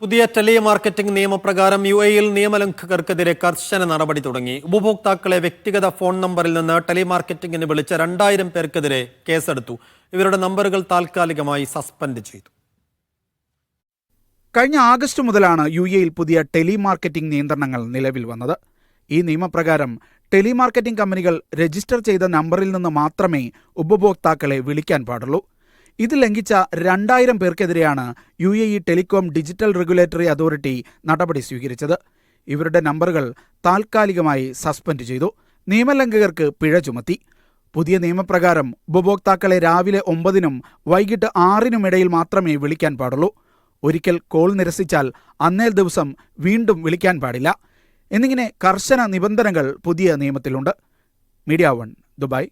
പുതിയ tele marketing നിയമപ്രകാരം U എയിൽ നിയമലംഘകർക്കെതിരെ കർശന നടപടി തുടങ്ങി. ഉപഭോക്താക്കളെ വ്യക്തിഗത ഫോൺ നമ്പറിൽ നിന്ന് ടെലി മാർക്കറ്റിംഗിന് വിളിച്ച രണ്ടായിരം പേർക്കെതിരെ കേസെടുത്തു. ഇവരുടെ നമ്പറുകൾ താൽക്കാലികമായി സസ്പെൻഡ് ചെയ്തു. കഴിഞ്ഞ ആഗസ്റ്റ് മുതലാണ് യു എയിൽ പുതിയ ടെലി മാർക്കറ്റിംഗ് നിയന്ത്രണങ്ങൾ നിലവിൽ വന്നത്. ഈ നിയമപ്രകാരം ടെലിമാർക്കറ്റിംഗ് കമ്പനികൾ രജിസ്റ്റർ ചെയ്ത നമ്പറിൽ നിന്ന് മാത്രമേ ഉപഭോക്താക്കളെ വിളിക്കാൻ പാടുള്ളൂ. ഇത് ലംഘിച്ച രണ്ടായിരം പേർക്കെതിരെയാണ് U A E telecom digital regulatory authority നടപടി സ്വീകരിച്ചത്. ഇവരുടെ നമ്പറുകൾ താൽക്കാലികമായി സസ്പെൻഡ് ചെയ്തു. നിയമലംഘകർക്ക് പിഴ ചുമത്തി. പുതിയ നിയമപ്രകാരം ഉപഭോക്താക്കളെ രാവിലെ ഒമ്പതിനും വൈകിട്ട് ആറിനുമിടയിൽ മാത്രമേ വിളിക്കാൻ പാടുള്ളൂ. ഒരിക്കൽ കോൾ നിരസിച്ചാൽ അന്നേ ദിവസം വീണ്ടും വിളിക്കാൻ പാടില്ല. എന്നിങ്ങനെ കർശന നിബന്ധനകൾ പുതിയ നിയമത്തിലുണ്ട്. Media one Dubai.